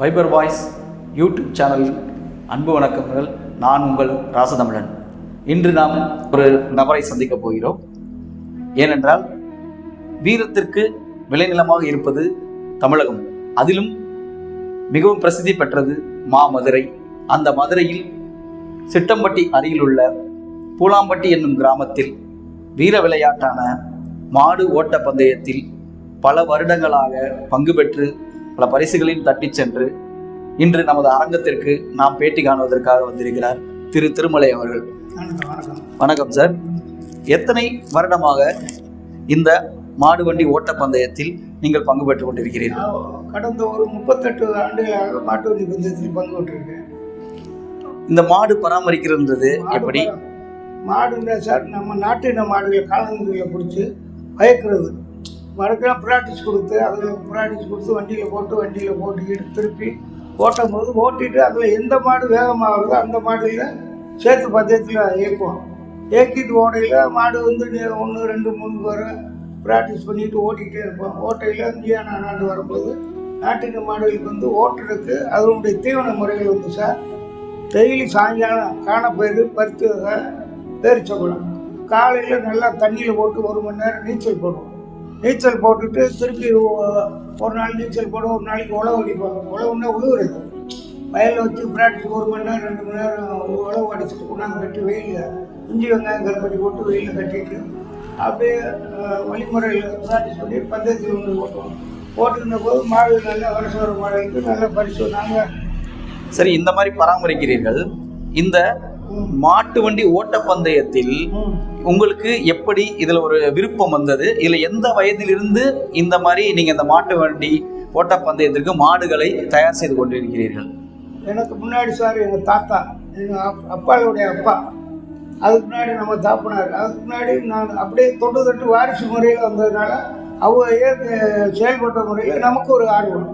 Wiper voice YouTube சேனலில் அன்பு வணக்கங்கள் நான் உங்கள் ராசதமிழன். இன்று நாம் ஒரு நபரை சந்திக்க போகிறோம். ஏனென்றால் வீரத்திற்கு விளைநிலமாக இருப்பது தமிழகம். அதிலும் மிகவும் பிரசித்தி பெற்றது மா மதுரை. அந்த மதுரையில் சிட்டம்பட்டி அருகிலுள்ள பூலாம்பட்டி என்னும் கிராமத்தில் வீர விளையாட்டான மாடு ஓட்ட பந்தயத்தில் பல வருடங்களாக பங்கு பெற்று பல பரிசுகளையும் தட்டிச் சென்று இன்று நமது அரங்கத்திற்கு நாம் பேட்டி காணுவதற்காக வந்திருக்கிறார் திரு திருமலை அவர்கள். வணக்கம் சார். எத்தனை வருடமாக இந்த மாடு வண்டி ஓட்ட பந்தயத்தில் நீங்கள் பங்கு பெற்றுக் கொண்டிருக்கிறீர்கள்? கடந்த ஒரு முப்பத்தெட்டு ஆண்டுகளாக மாட்டு வண்டி பந்தயத்தில் பங்கு பெற்றிருக்கேன். இந்த மாடு பராமரிக்கிறது எப்படி? மாடுங்க சார் நம்ம நாட்டின மாடுகளை காலங்களில் பிடிச்சி பயக்கிறது. மறுக்கெல்லாம் ப்ராக்டிஸ் கொடுத்து அதில் ப்ராக்டிஸ் கொடுத்து வண்டியில் போட்டு வண்டியில் போட்டுக்கிட்டு திருப்பி ஓட்டும் போது ஓட்டிட்டு அதில் எந்த மாடு வேகமாக வருதோ அந்த மாடுல சேர்த்து பந்தயத்தில் இயக்குவோம். இயக்கிட்டு ஓடையில் மாடு வந்து ஒன்று ரெண்டு மூணு வரும் ப்ராக்டிஸ் பண்ணிட்டு ஓட்டிகிட்டே இருப்போம். ஓட்டையில் இந்தியானா நாடு வரும்போது நாட்டின மாடுகளுக்கு வந்து ஓட்டுறதுக்கு அதனுடைய தீவன முறைகள் வந்து சார் டெய்லி சாயங்காலம் காணப்பயிறு பருத்து வகை பேரிச்சம்பழம். காலையில் நல்லா தண்ணியில் போட்டு ஒரு மணி நேரம் நீச்சல் போடுவோம். நீச்சல் போட்டுட்டு திருப்பி ஒரு நாள் நீச்சல் போட ஒரு நாளைக்கு உழவு அடிப்பாங்க. உழவுன்னா உழுவுறது. வயலில் வச்சு பிராக்டிஸ் ஒரு மணி நேரம் ரெண்டு மணி நேரம் உழவு அடிச்சுட்டு கொண்டாந்து கட்டி வெயிலில் இஞ்சி வெங்காயம் கருப்பட்டி போட்டு வெயிலில் கட்டிட்டு அப்படியே வழிமுறையில் பிராக்டிஸ் பண்ணி பந்தயத்தில் ஒன்று போட்டோம் போட்டுருந்த போது மாடு நல்லா வருஷம் வர மாடுகளுக்கு நல்ல பரிசு. நாங்கள் சரி இந்த மாதிரி பராமரிக்கிறீர்கள். இந்த மாட்டு வண்டி ஓட்ட பந்தயத்தில் உங்களுக்கு எப்படி இதுல ஒரு விருப்பம் வந்தது? இதுல எந்த வயதிலிருந்து இந்த மாதிரி நீங்க இந்த மாட்டு வண்டி ஓட்ட பந்தயத்திற்கு மாடுகளை தயார் செய்து கொண்டிருக்கிறீர்கள்? எனக்கு முன்னாடி சார் எங்கள் தாத்தா எங்கள் அப் அப்பாவுடைய அப்பா. அதுக்கு முன்னாடி நம்ம தாப்பினார். அதுக்கு முன்னாடி நான் அப்படியே தொண்டு தொட்டு வாரிசு முறையில் வந்ததுனால அவங்க செயல்பட்ட முறையில் நமக்கு ஒரு ஆர்வம்.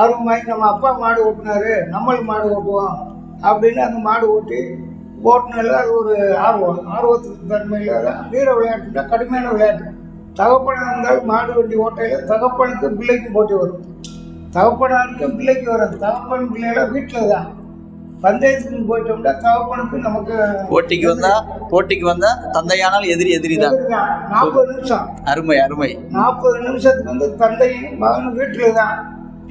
ஆர்வமாகி நம்ம அப்பா மாடு ஓட்டினாரு நம்மளும் மாடு ஓட்டுவோம் அப்படின்னு அந்த மாடு ஓட்டி ஓட்டுனதில் அது ஒரு ஆர்வம் ஆர்வத்துக்கு தன்மையில் வீர விளையாட்டுனா கடுமையான விளையாட்டு. தகப்பனம் இருந்தால் மாடு வண்டி ஓட்டையில் தகப்பனுக்கு பிள்ளைக்கு போட்டி வரும். தகப்பனாருக்கு பிள்ளைக்கு வரும் தகப்பன் பிள்ளைகள வீட்டில் தான் பந்தயத்துக்கு போயிட்டோம்னா தகப்பனுக்கு நமக்கு போட்டிக்கு வந்தா போட்டிக்கு வந்தா தந்தையானால் எதிரி எதிரி தான் நாற்பது நிமிஷம். அருமை அருமை. நாற்பது நிமிஷத்துக்கு வந்து தந்தையும் மகனும் வீட்டில் தான்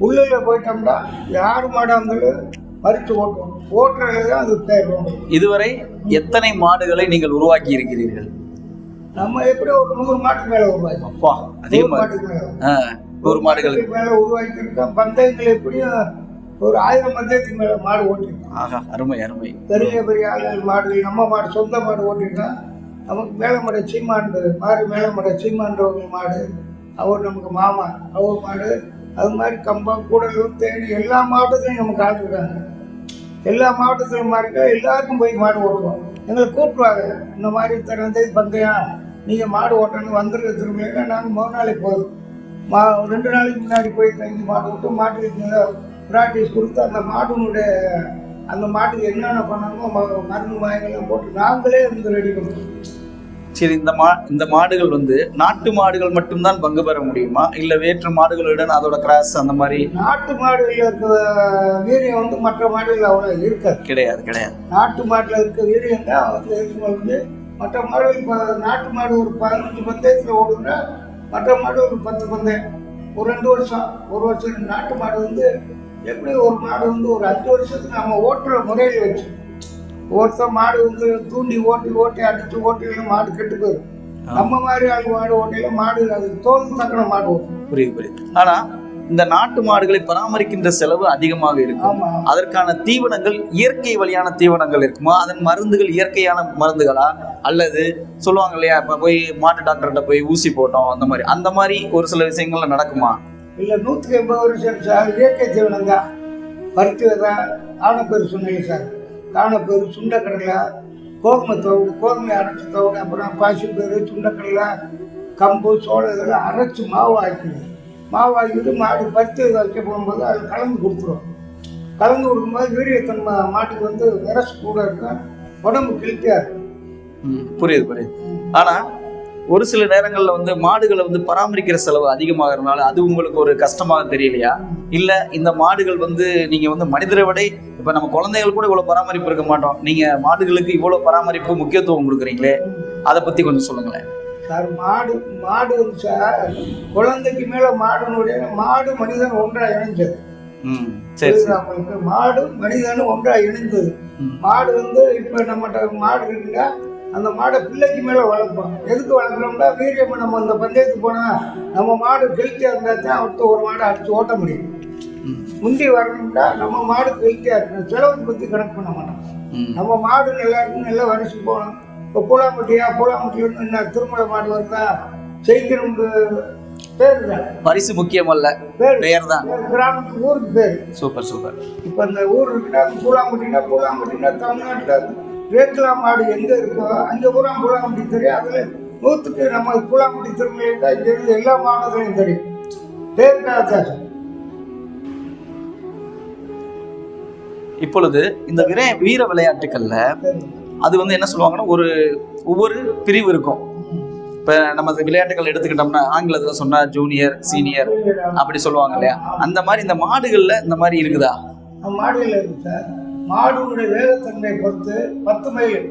உள்ளில் போயிட்டோம்னா யார் மாடாக இருந்தாலும் மறித்து ஓட்டுவோம் ஓட்டுறதுல தான் அது தேர்வோம் இதுவரை எத்தனை மாடுகளை நீங்கள் உருவாக்கி இருக்கிறீர்கள்? நம்ம எப்படி ஒரு நூறு மாட்டுக்கு மேலே உருவாக்கி அப்பா அதிகமா மாட்டுக்கு மேலே. நூறு மாடுகளுக்கு மேலே உருவாக்கி இருக்கோம் பந்தயங்கள் எப்படியும் ஒரு ஆயிரம் பந்தயத்துக்கு மேலே மாடு ஓட்டிருக்கோம் ஆகா அருமை அருமை. பெரிய பெரிய ஆளுகள் மாடுகள் நம்ம மாடு சொந்த மாடு ஓட்டிருக்கோம் நமக்கு மேலமடை சீமாண்டு மாறி மேலமடை சீமான்றவங்க மாடு அவர் நமக்கு மாமா அவர் மாடு அது மாதிரி கம்பம் கூடலூர் தேனி எல்லா மாவட்டத்திலையும் நமக்கு ஆள் இருக்காங்க. எல்லா மாவட்டத்திலும் மாறிக்க எல்லாருக்கும் போய் மாடு ஓட்டுவோம். எங்களை கூப்பிடுவாங்க இந்த மாதிரி திறந்தே பந்தயம் நீங்கள் மாடு ஓட்டணும் வந்துடுற திரும்ப நாங்கள் மூணு நாளைக்கு போதும் மா ரெண்டு நாளைக்கு முன்னாடி போய் தங்கி மாடு விட்டு மாட்டுக்கு ப்ராக்டிஸ் கொடுத்து அந்த மாட்டினுடைய அந்த மாட்டுக்கு என்னென்ன பண்ணணுமோ ம- மருந்து மாயங்கள்லாம் போட்டு நாங்களே வந்து ரெடி பண்ணுவோம். சரி இந்த மா இந்த மாடுகள் வந்து நாட்டு மாடுகள் மட்டும்தான் பங்கு பெற முடியுமா? இல்ல வேற்று மாடுகளுடன் அதோட கிராஸ் அந்த மாதிரி நாட்டு மாடுகளில் இருக்கிற வீரியம் வந்து மற்ற மாடுகள் அவ்வளோ இருக்காது. கிடையாது கிடையாது. நாட்டு மாட்டில் இருக்க வீரியம் தான் வந்து மற்ற மாடுகள் இப்போ நாட்டு மாடு ஒரு பதினஞ்சு பந்தயத்தில் ஓடுனா மற்ற மாடு ஒரு பத்து பந்தயம். ஒரு ரெண்டு வருஷம் ஒரு வருஷம் நாட்டு மாடு வந்து எப்படி ஒரு மாடு வந்து ஒரு அஞ்சு வருஷத்துக்கு நம்ம ஓட்டுற முறையில் வச்சு ஒருத்தர் மாடு வந்து தூண்டி ஓட்டி ஓட்டி அடிச்சு ஓட்டில மாடு கெட்டு போயிடும். நம்ம மாதிரி ஆள் மாடு ஓட்டில மாடு அது தோல் தக்கன மாடு ஓட்டும். புரியுது புரியுது. ஆனா இந்த நாட்டு மாடுகளை பராமரிக்கின்ற செலவு அதிகமாக இருக்கும். அதற்கான தீவனங்கள் இயற்கை வழியான தீவனங்கள் இருக்குமா? அதன் மருந்துகள் இயற்கையான மருந்துகளா? அல்லது சொல்லுவாங்க இல்லையா இப்ப போய் மாட்டு டாக்டர்கிட்ட போய் ஊசி போட்டோம் அந்த மாதிரி. அந்த மாதிரி ஒரு சில விஷயங்கள்லாம் நடக்குமா? இல்லை நூற்றுக்கு எண்பது வருஷம் சார் இயற்கை தீவனம் தான் பருத்தி விதை ஆனப்பேர் சொன்னீங்க சார். தானப்பேரு சுண்டக்கடலை. கோதுமை தவிடு கோதுமை அரைச்சி தவிடு அப்புறம் பாசிப்பேர் சுண்டக்கடலை கம்பு சோளம் இதெல்லாம் அரைச்சி மாவு ஆக்கிடுது. மாவு ஆக்கிட்டு மாடு பத்து வைக்க போகும்போது அது கலந்து கொடுத்துரும். கலந்து கொடுக்கும்போது வீரியத்தன் மாட்டுக்கு வந்து விரசு கூட இருக்கும். உடம்பு கிழிட்டியாக இருக்கும். புரியுது புரியுது. ஆனால் ஒரு சில நேரங்கள்ல வந்து மாடுகளை வந்து பராமரிக்கிற செலவு அதிகமாகறதுனால அது உங்களுக்கு ஒரு கஷ்டமாக தெரியலையா? இல்ல இந்த மாடுகள் வந்து நீங்க வந்து மனிதரை விட இப்ப நம்ம குழந்தைகள் கூட இவ்வளவு பராமரிப்பு இருக்க மாட்டோம். நீங்க மாடுகளுக்கு இவ்வளவு பராமரிப்பு முக்கியத்துவம் கொடுக்குறீங்களே? அதை பத்தி கொஞ்சம் சொல்லுங்களேன். சார் மாடு மாடு வந்து சார் குழந்தைக்கு மேல மாடுனுடைய மாடு மனிதன் ஒன்றா இணைஞ்சது. மாடு மனிதனும் ஒன்றா இணைந்தது. மாடு வந்து இப்போ நம்மகிட்ட மாடு இருக்குங்க அந்த மாடை பிள்ளைக்கு மேலே வளர்ப்போம். எதுக்கு வளர்க்குறோம்னா வீரியம் நம்ம அந்த பந்தயத்துக்கு போனால் நம்ம மாடு ஹெல்த்தியாக இருந்தால் தான் அடுத்த ஒரு மாடை அடிச்சு ஓட்ட முடியும். முந்தி வரணும்னா நம்ம மாடு ஹெல்த்தியாக இருக்கணும். செலவு பற்றி கணக்கு பண்ண மாட்டோம். நம்ம மாடு நல்லா இருக்கும் நல்லா வரிசை போகணும். இப்போ பூலாம்பட்டியா பூலாம்பட்டியிலேருந்து என்ன திருமலை மாடு வருதா செய்கிறோம்னு பேர் தான் பரிசு முக்கியம் அல்ல. பேர் பெயர் தான். கிராமத்துக்கு ஊருக்கு பேர். Super super. இப்போ அந்த ஊர் இருக்குன்னா பூலாம்பட்டினா பூலாம்பட்டினா தமிழ்நாட்டில் ரேக்லா மாடு எங்கே இருக்கோ அங்கே பூரா தெரியும். அதில் நூற்றுக்கு நம்ம திருமலையில் தான் இங்கே இருந்து எல்லா மாவட்டத்துலையும் தெரியும். இப்பொழுது இந்த விர வீர விளையாட்டுக்கள்ல தெரியும். அது வந்து என்ன சொல்லுவாங்கன்னா ஒரு ஒவ்வொரு பிரிவு இருக்கும். இப்ப நம்ம விளையாட்டுகள் எடுத்துக்கிட்டோம்னா ஆங்கிலத்துல சொன்னா ஜூனியர் சீனியர் அப்படி சொல்லுவாங்க இல்லையா? அந்த மாதிரி இந்த மாடுகள்ல இந்த மாதிரி இருக்குதா? மாடுகளில் இருக்கு சார். மாடுடைய வேகத்தன்மையை பொறுத்து பத்து மைல்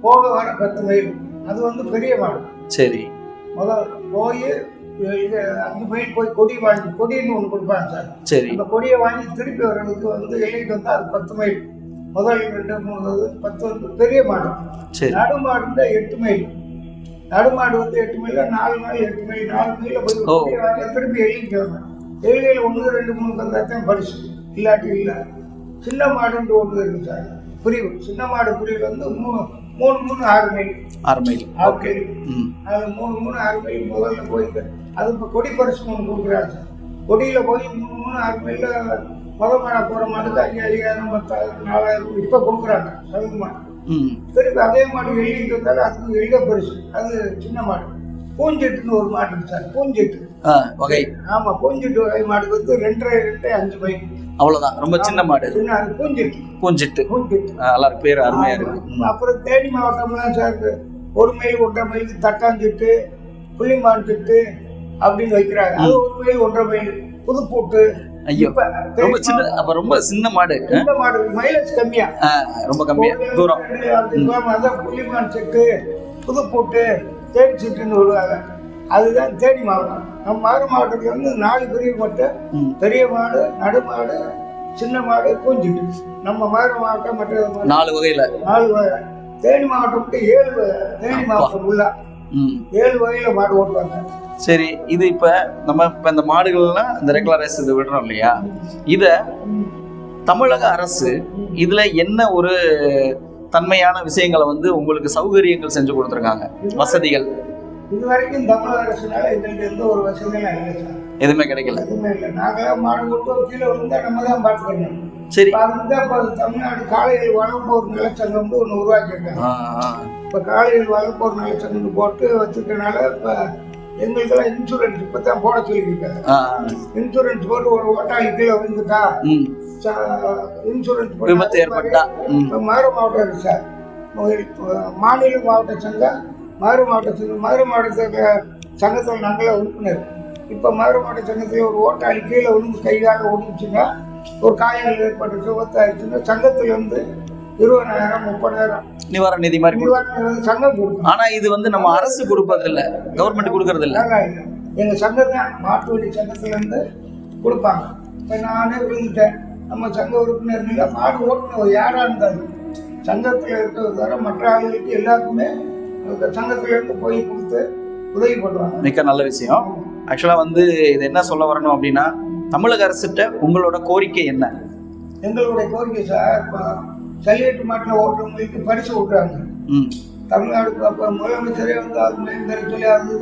போக வர பத்து மைல். அது வந்து பெரிய மாடு. சரி. முதல் போய் இது அஞ்சு மைல் போய் கொடி வாங்கி கொடின்னு ஒன்று கொடுப்பாங்க சார். சரி. அந்த கொடியை வாங்கி திருப்பி வர்றதுக்கு வந்து எல்லைக்கு வந்து அது பத்து மைல். முதல் ரெண்டு மூணு பத்து வந்து பெரிய மாடு. சரி. நடுமாடு வந்து எட்டு மைல். நடுமாடு வந்து எட்டு மைல் நாலு மைல் எட்டு மைல் நாலு மைல போய் ஓ. கொடியை வாங்கி திருப்பி எல்லைக்கு வரணும் எல்லையில் ஒன்று ரெண்டு மூணு வந்தால் தான் பரிசு. இல்லாட்டி இல்லை. சின்ன மாடுன்ட்டு ஒன்று இருக்கு சார். பிரிவு சின்ன மாடு பிரிவு வந்து மூணு மூணு மூணு ஆறு மைல். ஆறு மைல். ஓகே. மைல். அது மூணு மூணு ஆறு மைல் முதல்ல போயிட்டு அது இப்போ கொடி பரிசு ஒன்று கொடுக்குறாங்க சார். கொடியில் போய் மூணு மூணு ஆறு மைலில் முத மாடை போகிற மாட்டுக்கு அஞ்சு ஐயாயிரம் பத்தாயிரம் நாலாயிரம் இப்போ கொடுக்குறாங்க சதுக்கு மாடு. திருப்பி அதே மாடு எழுதிட்டு வந்தாலும் அதுக்கு எழுத பரிசு. அது சின்ன மாடு. பூஞ்செட்டுன்னு ஒரு மாடு சார் பூஞ்செட்டு. வகை. ஆமாம் பூஞ்செட்டு வகை மாடு வந்து ரெண்டரை ரெண்டரை அஞ்சு மைல் அவ்வளவுதான். ரொம்ப சின்ன மாடு சின்ன பூஞ்செட்டு. பூஞ்சிட்டு. பூஞ்செட்டு. நல்லா இருக்கு. பேர் அருமையா இருக்கு. அப்புறம் தேனி மாவட்டம்லாம் சார். ஒரு மைல் ஒன்றரை மைலுக்கு தட்டாஞ்சிட்டு புள்ளிமான் திட்டு அப்படின்னு வைக்கிறாங்க. அது ஒரு மைல் ஒன்றரை மைல் புதுப்பூட்டு ஐயோ ரொம்ப சின்ன அப்ப ரொம்ப சின்ன மாடு? இந்த மாடு மைலேஜ் கம்மியா. ரொம்ப கம்மியா. தூரம். புள்ளிமான் செட்டு புதுப்பூட்டு தேனி செட்டுன்னு விடுவாங்க அதுதான் தேனி மாவட்டம். நம்ம மதுரை மாவட்டத்தில் வந்து நாலு பிரிவு மட்டும் ம். பெரிய மாடு நடு மாடு சின்ன மாடு பூஞ்சிட்டு நம்ம மதுரை மாவட்டம் மற்ற நாலு வகையில. நாலு வகை. தேனி மாவட்டம் மட்டும் ஏழு தேனி மாவட்டம் உள்ள ஏழு வகையில் மாடு ஓட்டுவாங்க. சரி இது இப்ப நம்ம இப்ப இந்த மாடுகள்லாம் இந்த ரெகுலர் ரேஸ் இது விடுறோம் இல்லையா? இத தமிழக அரசு இதுல என்ன ஒரு தன்மையான விஷயங்களை வந்து உங்களுக்கு சௌகரியங்கள் செஞ்சு கொடுத்துருக்காங்க. வசதிகள். இது வரைக்கும் தமிழக அரசுனால எங்களுக்கு எந்த ஒரு வசதியும் இல்லை சார். எதுவுமே கிடைக்கல. எதுவுமே இல்லை. நாங்களாம் மாடு ஓட்டுவோம் கீழே விழுந்தா நம்ம தான் பார்த்துக்கணும் சரி. அதுக்கு தான் இப்போ தமிழ்நாடு காளைகள் வளர்ப்போர் நிலச்சங்கம்னு ஒன்று உருவாக்கியிருக்காங்க. இப்போ காளைகள் வளர்ப்போர் நிலச்சங்கம்னு போட்டு வச்சிருக்கனால இப்போ எங்களுக்கெல்லாம் இன்சூரன்ஸ் இப்போ தான் போட சொல்லியிருக்காங்க. இன்சூரன்ஸ் போட்டு ஒரு ஓட்டாளி கீழே விழுந்துட்டா இன்சூரன்ஸ் விபத்து ஏற்பட்டா ம். இப்போ மதுரை மாவட்டம் இருக்கு சார். மாநில மாவட்ட சங்கம் மதுரை மாவட்ட சங்கம் மதுரை மாவட்டத்தில் சங்கத்தில் நாங்களே உறுப்பினர். இப்போ மதுரை மாவட்ட சங்கத்தில் ஒரு ஓட்டாளி கீழே விழுந்து கைகால ஒடிச்சுன்னா ஒரு காயங்கள் ஏற்பட்டு விபத்தாயிடுச்சுன்னா சங்கத்தில் வந்து இருபதாயிரம் முப்பதாயிரம். நிவாரண நிதி மாதிரி சங்கம் கொடுக்கும் ஆனா இது வந்து நம்ம அரசு கொடுப்பது இல்ல கவர்மெண்ட் கொடுக்கறது இல்ல. எங்கள் சங்கம் மாட்டு வண்டி சங்கத்துலேருந்து கொடுப்பாங்க. இப்போ நானே விழுந்துட்டேன். நம்ம சங்க உறுப்பினர்கள் மாடு ஓட்டுனவர் யாராக இருந்தாலும் சங்கத்தில் இருக்கிறது தவிர மற்ற ஆளுகளுக்கு எல்லாருக்குமே அந்த சங்கத்திலேருந்து போய் கொடுத்து உதவி பண்ணுவாங்க. மிக்க நல்ல விஷயம். ஆக்சுவலா வந்து இது என்ன சொல்ல வரணும் அப்படின்னா தமிழக அரசுகிட்ட உங்களோட கோரிக்கை என்ன? எங்களுடைய கோரிக்கை சார் சல்லியட்டு மாட்டில் ஓட்டுறவங்களுக்கு பரிசு விட்றாங்க. ம். தமிழ்நாடு அப்போ முதலமைச்சரே வந்து அது மேம்பெற சொல்லி அது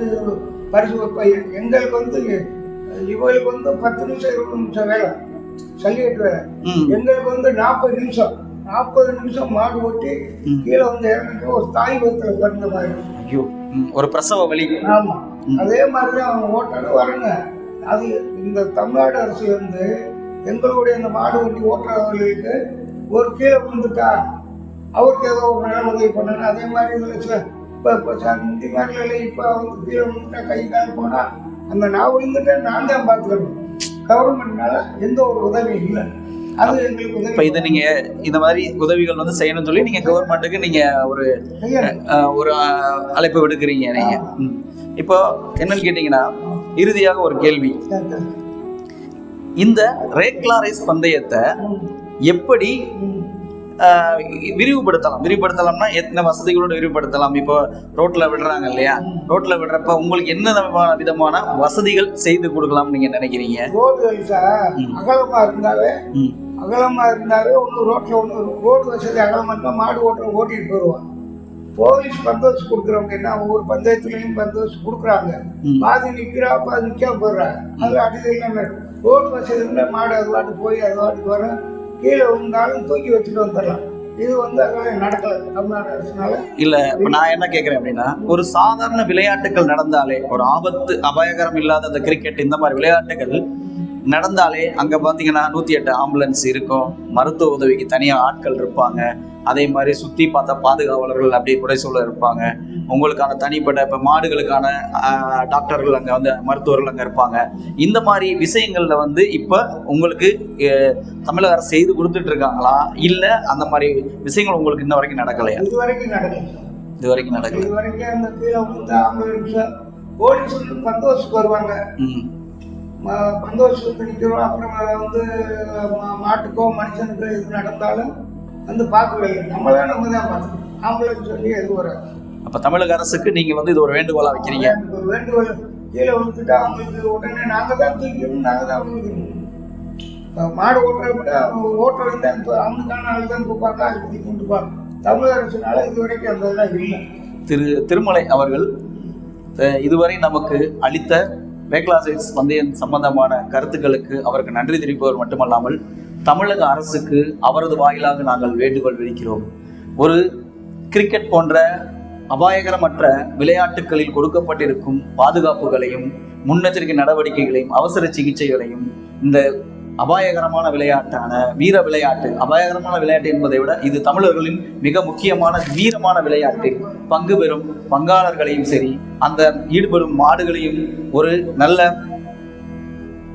பரிசு வைப்ப. எங்களுக்கு வந்து இவங்களுக்கு வந்து பத்து நிமிஷம் இருபது நிமிஷம் வேலை. சல்லியட்டு வேலை. எங்களுக்கு வந்து நாற்பது நிமிஷம். நாற்பது நிமிஷம் மாடு ஓட்டி. கீழே வந்து இறங்கிட்டு ஒரு தாய் வயிற்றுல பிறந்த மாதிரி. ஐயோ. ஒரு பிரசவ வலி. ஆமாம் அதே மாதிரி தான் அவங்க ஓட்டணும் வரங்க அது இந்த தமிழ்நாடு அரசு வந்து எங்களுடைய அந்த மாடு வண்டி ஓட்டுறவர்களுக்கு ஒரு கீழே விழுந்துட்டா அவருக்கு ஏதோ ஒரு நல உதவி பண்ணணும் அதே மாதிரி இதில் இப்போ இப்போ சார் முந்தி மாதிரி இல்லை இப்போ வந்து கீழே விழுந்துட்டா கை கால் போனால் அந்த நான் விழுந்துட்டா நான் தான் பார்த்துக்கணும். கவர்மெண்ட்னால எந்த ஒரு உதவியும் இல்லை. அது எங்களுக்கு இப்போ இதை நீங்க இந்த மாதிரி உதவிகள் வந்து செய்யணும்னு சொல்லி நீங்க கவர்மெண்ட்டுக்கு நீங்க ஒரு ஒரு அழைப்பு விடுக்கிறீங்க நீங்க. இப்போ என்னன்னு கேட்டீங்கன்னா இறுதியாக ஒரு கேள்வி. இந்த ரேக்லா ரேஸ் பந்தயத்தை எப்படி விரிவுபடுத்தலாம்? விரிவுபடுத்தலாம்னா எத்தனை வசதிகளோட விரிவுபடுத்தலாம்? இப்போ ரோட்ல விடுறாங்க இல்லையா? ரோட்ல விடுறப்ப உங்களுக்கு என்ன விதமான விதமான வசதிகள் செய்து கொடுக்கலாம்னு நீங்க நினைக்கிறீங்க? ரோடுகள் சார். அகலமாக இருந்தாவே ம். அகலமாக இருந்தாவே ஒன்று ரோட்டில் ஒன்று ரோடு வசதி அகலமாக இருந்தால் மாடு ஓட்டுற ஓட்டிட்டு போயிடுவான் போலீஸ் பந்தோபஸ்து கொடுக்குறவங்க என்ன ஒவ்வொரு பஞ்சாயத்துலையும் பந்தோபஸ்து கொடுக்குறாங்க. பாதி நிற்கிறா பாதி நிற்காம போயிடுறாங்க அதில் அடிதல் நம்ம ரோடு வசதி இருந்தால் மாடு அது பாட்டு போய் அது பாட்டுக்கு வரும். கீழே விழுந்தாலும் தூக்கி வச்சுட்டு வந்துடலாம். இது வந்து நடக்கல தமிழ்நாடு அரசுனால. இல்ல இப்ப நான் என்ன கேக்குறேன் அப்படின்னா ஒரு சாதாரண விளையாட்டுகள் நடந்தாலே ஒரு ஆபத்து அபாயகரம் இல்லாத அந்த கிரிக்கெட் இந்த மாதிரி விளையாட்டுகள் நடந்தாலே அங்க பாத்தீங்கன்னா நூத்தி எட்டு ஆம்புலன்ஸ் இருக்கும். மருத்துவ உதவிக்கு தனியா ஆட்கள் இருப்பாங்க. அதே மாதிரி சுத்தி பார்த்தா பாதுகாவலர்கள் அப்படியே புடைசூழ இருப்பாங்க. உங்களுக்கான தனிப்பட்ட இப்ப மாடுகளுக்கான டாக்டர்கள் அங்க வந்து மருத்துவர்கள் அங்க இருப்பாங்க. இந்த மாதிரி விஷயங்கள்ல வந்து இப்ப உங்களுக்கு தமிழக அரசு செய்து கொடுத்துட்டு இருக்காங்களா? இல்ல அந்த மாதிரி விஷயங்கள் உங்களுக்கு இன்ன வரைக்கும் நடக்கலையா? இது வரைக்கும் நடக்கல. இது வரைக்கும் நடக்கல. இது வரைக்கும் அந்த கீழே போலீஸ் வந்து பந்தோபஸ்துக்கு வருவாங்க ம் ம- பந்தோபஸ்துக்கு நிற்கிறோம் அப்புறம் வந்து மாட்டுக்கோ மனுஷனுக்கோ இது நடந்தாலும் வந்து பார்க்கவே இல்லை. நம்ம தான் பார்த்துக்கணும். ஆம்புலன்ஸ் சொல்லி எது வராது. அப்ப தமிழக அரசுக்கு நீங்க வந்து இது ஒரு வேண்டுகோளா வைக்கிறீங்க? வேண்டுகோள். கீழே விழுந்துட்டா அவங்களுக்கு உடனே நாங்கள் தான் தூக்கணும் நாங்கள் தான் விழுந்துக்கணும். மாடு ஓட்டுறத விட ஓட்டுறது தான் அவனுக்கான ஆள் தான் கொடுப்பாங்க அது பற்றி கொண்டுப்பாங்க தமிழக அரசுனால இது வரைக்கும் அந்த இதெல்லாம் இல்லை. திரு திருமலை அவர்கள் இதுவரை நமக்கு அளித்த ரேக்லாசைஸ் பந்தயம் சம்பந்தமான கருத்துக்களுக்கு அவருக்கு நன்றி தெரிவிப்பவர் மட்டுமல்லாமல் தமிழக அரசுக்கு அவரது வாயிலாக நாங்கள் வேண்டுகோள் விடுக்கிறோம். ஒரு கிரிக்கெட் போன்ற அபாயகரமற்ற விளையாட்டுகளில் கொடுக்கப்பட்டிருக்கும் பாதுகாப்புகளையும் முன்னெச்சரிக்கை நடவடிக்கைகளையும் அவசர சிகிச்சைகளையும் இந்த அபாயகரமான விளையாட்டான வீர விளையாட்டு. அபாயகரமான விளையாட்டு என்பதை விட இது தமிழர்களின் மிக முக்கியமான வீரமான விளையாட்டு. பங்கு பெறும் பங்காளர்களையும் சரி அந்த ஈடுபடும் மாடுகளையும் ஒரு நல்ல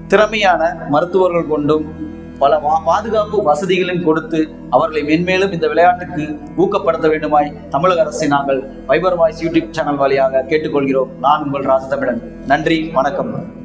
திறமையான மருத்துவர்கள் கொண்டும் பல பாதுகாப்பு வசதிகளையும் கொடுத்து அவர்களை மென்மேலும் இந்த விளையாட்டுக்கு ஊக்கப்படுத்த வேண்டுமாய் தமிழக அரசை நாங்கள் வைபர் வாய்ஸ் யூடியூப் சேனல் வழியாக கேட்டுக்கொள்கிறோம். நான் உங்கள் ராஜதமிழன். நன்றி வணக்கம்.